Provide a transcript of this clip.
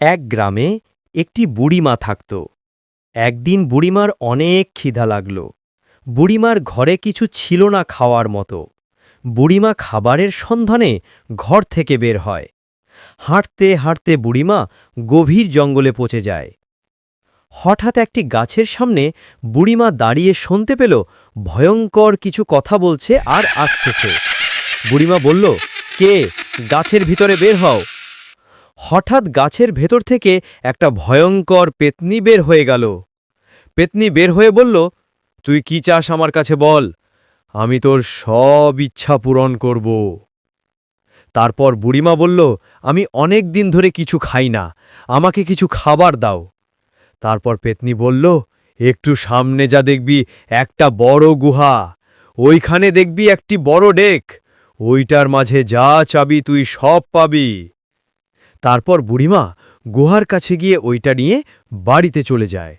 এক গ্রামে একটি বুড়িমা থাকত। একদিন বুড়িমার অনেক খিদা লাগল। বুড়িমার ঘরে কিছু ছিল না খাওয়ার মতো। বুড়িমা খাবারের সন্ধানে ঘর থেকে বের হয়। হাঁটতে হাঁটতে বুড়িমা গভীর জঙ্গলে পচে যায়। হঠাৎ একটি গাছের সামনে বুড়িমা দাঁড়িয়ে শুনতে পেল, ভয়ঙ্কর কিছু কথা বলছে আর আসতেছে। বুড়িমা বলল, কে? গাছের ভিতরে বের হও। হঠাৎ গাছের ভেতর থেকে একটা ভয়ঙ্কর পেতনি বের হয়ে গেল। পেতনি বের হয়ে বলল, তুই কি চাস আমার কাছে বল? আমি তোর সব ইচ্ছা পূরণ করব। তারপর বুড়িমা বলল, আমি অনেক দিন ধরে কিছু খাই না, আমাকে কিছু খাবার দাও। তারপর পেতনি বলল, একটু সামনে যা দেখবি, একটা বড় গুহা, ওইখানে দেখবি একটি বড় ডেক, ওইটার মাঝে যা চাবি তুই সব পাবি। তারপর বুড়িমা গুহার কাছে গিয়ে ওইটা নিয়ে বাড়িতে চলে যায়।